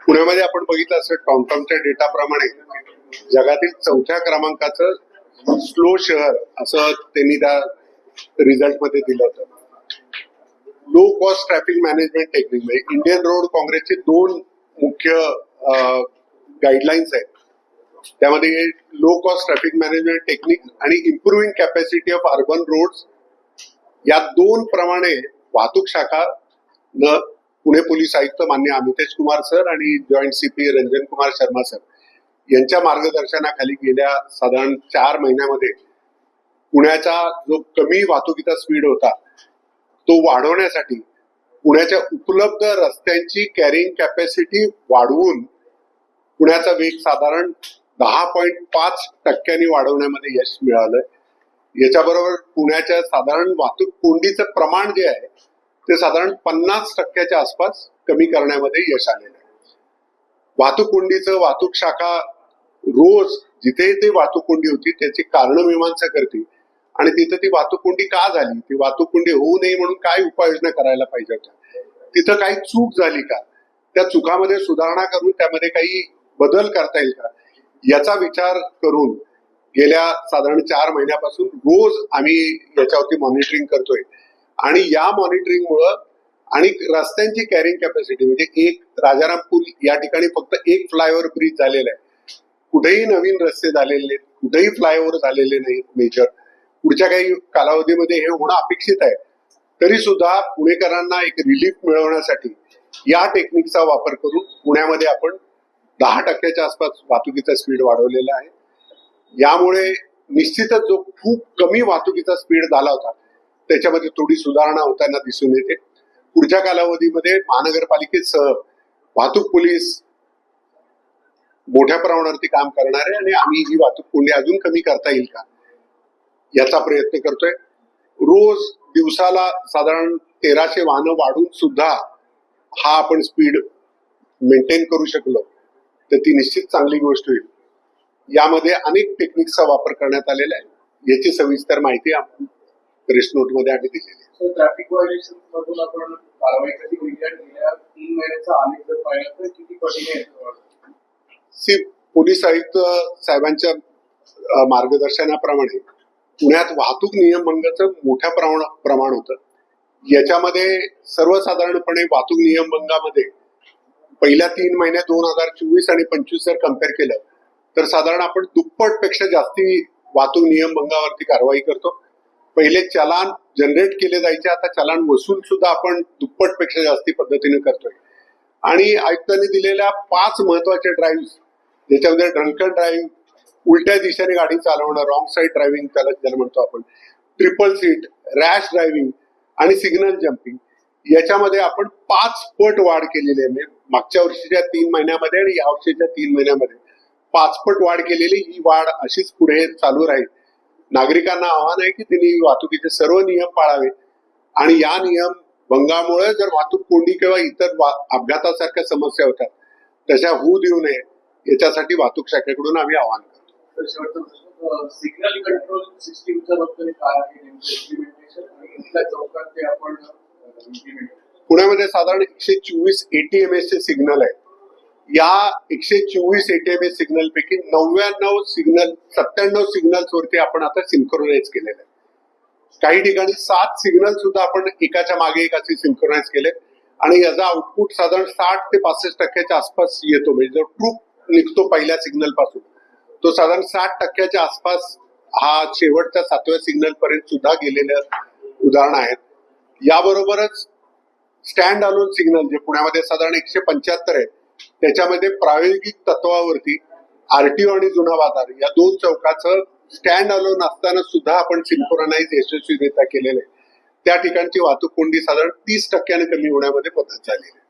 पुण्यामध्ये आपण बघितलं असं टॉमटॉमच्या डेटाप्रमाणे जगातील चौथ्या क्रमांकाचं स्लो शहर असं त्यांनी त्या रिझल्टमध्ये दिलं होतं. Low cost traffic management technique म्हणजे इंडियन रोड काँग्रेसचे दोन मुख्य गाईडलाईन्स आहेत. त्यामध्ये low cost traffic management technique आणि improving capacity of urban roads या दोन प्रमाणे वाहतूक शाखा न पुणे पोलीस आयुक्त मान्य अमितेश कुमार सर आणि joint CP Ranjan Kumar Sharma sir यांच्या मार्गदर्शनाखाली गेल्या साधारण चार महिन्यामध्ये पुण्याचा जो कमी वाहतुकीचा स्पीड होता तो वाढवण्यासाठी पुण्याच्या उपलब्ध रस्त्यांची कॅरिंग कॅपॅसिटी वाढवून पुण्याचा वेग साधारण दहा पॉईंट पाच टक्क्यांनी वाढवण्यामध्ये यश मिळालंय. याच्याबरोबर पुण्याच्या साधारण वाहतूक कोंडीचं प्रमाण जे आहे ते साधारण पन्नास टक्क्याच्या आसपास कमी करण्यामध्ये यश आलेलं आहे. वाहतूक कोंडीचं वाहतूक शाखा रोज जिथे ते वाहतूक कोंडी होती त्याची कारण मीमांसा करते आणि तिथं ती वाहतूक कोंडी का झाली? ती वाहतूक कोंडी होऊ नये म्हणून काय उपाययोजना करायला पाहिजे होत्या? तिथं काही चूक झाली का? त्या चुकामध्ये सुधारणा करून त्यामध्ये काही बदल करता येईल का? याचा विचार करून गेल्या साधारण चार महिन्यापासून रोज आम्ही याच्यावरती मॉनिटरिंग करतोय. आणि या मॉनिटरिंगमुळं आणि रस्त्यांची कॅरिंग कॅपॅसिटी म्हणजे एक राजाराम पूल या ठिकाणी फक्त एक फ्लायओव्हर ब्रिज झालेला आहे. कुठेही नवीन रस्ते झालेले नाहीत कुठेही फ्लायओव्हर झालेले नाहीत मेजर पुढच्या काही कालावधीमध्ये हे होणं अपेक्षित आहे. तरी सुद्धा पुणेकरांना एक रिलीफ मिळवण्यासाठी या टेक्निकचा वापर करून पुण्यामध्ये आपण दहा टक्क्याच्या आसपास वाहतुकीचा स्पीड वाढवलेला आहे. यामुळे निश्चितच जो खूप कमी वाहतुकीचा स्पीड झाला होता त्याच्यामध्ये थोडी सुधारणा होताना दिसून येते. पुढच्या कालावधीमध्ये महानगरपालिकेसह वाहतूक पोलीस मोठ्या प्रमाणावरती काम करणार आहे आणि आम्ही ही वाहतूक कोंडी अजून कमी करता येईल का याचा प्रयत्न करतोय. रोज दिवसाला साधारण तेराशे वाहनं वाढून सुद्धा हा आपण स्पीड मेंटेन करू शकलो. तर ती निश्चित चांगली गोष्ट होईल. यामध्ये अनेक टेक्निक्सचा वापर करण्यात आलेला आहे. याची सविस्तर माहिती आपण प्रेस नोटमध्ये आम्ही दिलेली आहे. ट्रॅफिक व्हायोलेशन मधून आपण कारवाई कधी होईल? तीन महिन्याचा आलेख जर पाहिला तर किती पटीने? सी पोलीस आयुक्त साहेबांच्या मार्गदर्शनाप्रमाणे पुण्यात वाहतूक नियमभंगाचं मोठ्या प्रमाण प्रमाण होतं. याच्यामध्ये सर्वसाधारणपणे वाहतूक नियमभंगामध्ये पहिल्या तीन महिन्यात दोन हजार चोवीस आणि पंचवीस जर कंपेअर केलं तर साधारण आपण दुप्पटपेक्षा जास्ती वाहतूक नियमभंगावरती कारवाई करतो. पहिले चलान जनरेट केले जायचे आता चलान वसूल सुद्धा आपण दुप्पटपेक्षा जास्ती पद्धतीने करतोय. आणि आयुक्तांनी दिलेल्या पाच महत्त्वाचे ड्राईव्ह ज्याच्यामध्ये ड्रंकन ड्राईव्ह उलट्या दिशेने गाडी चालवणं रॉंग साईड ड्रायव्हिंग त्याला ज्याला म्हणतो आपण ट्रिपल सीट रॅश ड्रायव्हिंग आणि सिग्नल जम्पिंग याच्यामध्ये आपण पाच पट वाढ केलेली आहे. मागच्या वर्षीच्या तीन महिन्यामध्ये आणि या वर्षीच्या तीन महिन्यामध्ये. पाचपट वाढ केलेली ही वाढ अशीच पुढे चालू राहील. नागरिकांना आव्हान आहे की त्यांनी वाहतुकीचे सर्व नियम पाळावे. आणि या नियम भंगामुळे जर वाहतूक कोंडी किंवा इतर वा- अपघातासारख्या समस्या होतात तशा होऊ देऊ नये याच्यासाठी वाहतूक शाखेकडून आम्ही आवाहन करतो. सिग्नल कंट्रोल सिस्टीमच्या बाबतीत काय आहे? चौकात ते आपण पुण्यामध्ये साधारण एकशे चोवीस एटीएमएस चे सिग्नल आहे या एकशे चोवीस एटीएमएस सिग्नल पैकी नव्याण्णव सिग्नल सत्त्याण्णव सिग्नल्स वरती आपण आता सिंक्रोनाइज केलेले आहे काही ठिकाणी सात सिग्नल सुद्धा आपण एकाच्या मागे एकाचे सिंक्रोनाइज केले आणि याचा आउटपुट साधारण साठ ते पासष्ट टक्क्याच्या आसपास येतो. म्हणजे जो ट्रूप निघतो पहिल्या सिग्नलपासून. तो साधारण साठ टक्क्याच्या आसपास हा शेवटच्या सातव्या सिग्नल पर्यंत सुद्धा गेलेलं उदाहरण आहेत याबरोबरच स्टँड अलोन सिग्नल जे पुण्यामध्ये साधारण एकशे पंच्याहत्तर आहे त्याच्यामध्ये प्रायोगिक तत्वावरती आरटीओ आणि जुना बाजार या दोन चौकाचं स्टँड अलोन असताना सुद्धा आपण सिंक्रोनाइज यशस्वीरित्या केलेलं. आहे त्या ठिकाणची वाहतूक कोंडी साधारण तीस टक्क्याने कमी होण्यामध्ये मदत झाली आहे.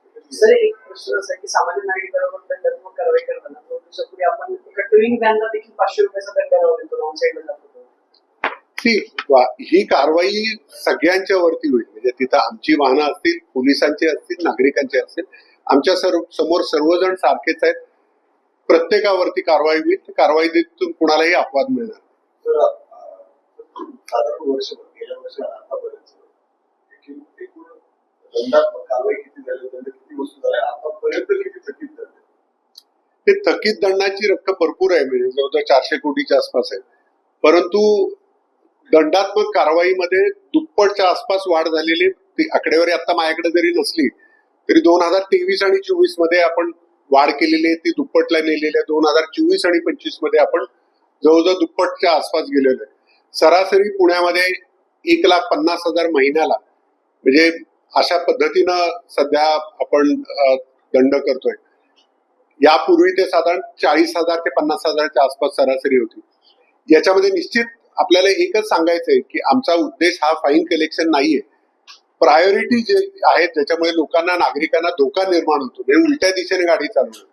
ही कारवाई सगळ्यांच्या वरती होईल. म्हणजे तिथं आमची वाहनं असतील पोलिसांची असतील नागरिकांची असतील आमच्या सर्व समोर सर्वजण सारखेच आहेत. प्रत्येकावरती कारवाई होईल कारवाईतून कुणालाही अपवाद मिळणार ते थकीत दंडाची रक्कम भरपूर आहे म्हणजे जवळजवळ चारशे कोटीच्या आसपास आहे. परंतु दंडात्मक कारवाईमध्ये दुप्पटच्या आसपास वाढ झालेली ती आकडेवारी आता माझ्याकडे जरी नसली तरी दोन हजार तेवीस आणि चोवीसमध्ये आपण वाढ केलेली आहे. ती दुप्पटला नेलेली आहे. दोन हजार चोवीस आणि पंचवीसमध्ये आपण जवळजवळ दुप्पटच्या आसपास गेलेलो आहे. सरासरी पुण्यामध्ये एक लाख पन्नास हजार महिन्याला म्हणजे अशा पद्धतीनं सध्या आपण दंड करतोय. यापूर्वी ते साधारण चाळीस हजार ते पन्नास हजारच्या आसपास सरासरी होती. याच्यामध्ये निश्चित आपल्याला एकच सांगायचंय की आमचा उद्देश हा फाईन कलेक्शन नाहीये. प्रायोरिटी जे आहेत ज्याच्यामुळे लोकांना नागरिकांना धोका निर्माण होतो. म्हणजे उलट्या दिशेने गाडी चालवणं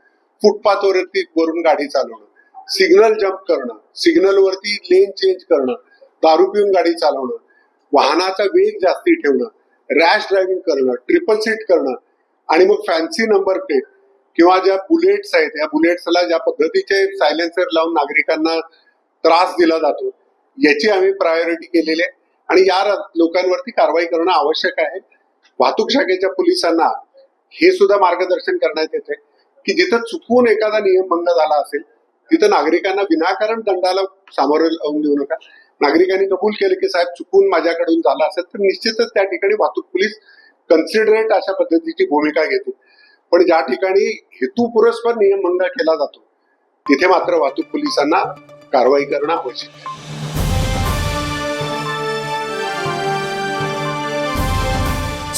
फुटपाथवरती वरून गाडी चालवणं सिग्नल जम्प करणं सिग्नलवरती लेन चेंज करणं दारू पिऊन गाडी चालवणं वाहनाचा वेग जास्ती ठेवणं रॅश ड्रायव्हिंग करणं ट्रिपल सीट करणं आणि मग फॅन्सी नंबर प्लेट किंवा ज्या बुलेट्स आहेत या बुलेट्सला ज्या पद्धतीचे सायलेन्सर लावून नागरिकांना त्रास दिला जातो याची आम्ही प्रायोरिटी केलेली आहे. आणि या लोकांवरती कारवाई करणं आवश्यक आहे. वाहतूक शाखेच्या पोलिसांना हे सुद्धा मार्गदर्शन करण्यात येते की जिथं चुकून एखादा नियम भंग झाला असेल तिथं नागरिकांना विनाकारण दंडाला सामोरे लावून देऊ नका. नागरिकांनी कबूल केलं की साहेब चुकून माझ्याकडून झाला असेल तर निश्चितच त्या ठिकाणी वाहतूक पोलीस कन्सिडरेट अशा पद्धतीची भूमिका घेते पण ज्या ठिकाणी हेतुपुरस्पर नियमभंग केला जातो तिथे मात्र वाहतूक पोलिसांना कारवाई करणं आवश्यक आहे.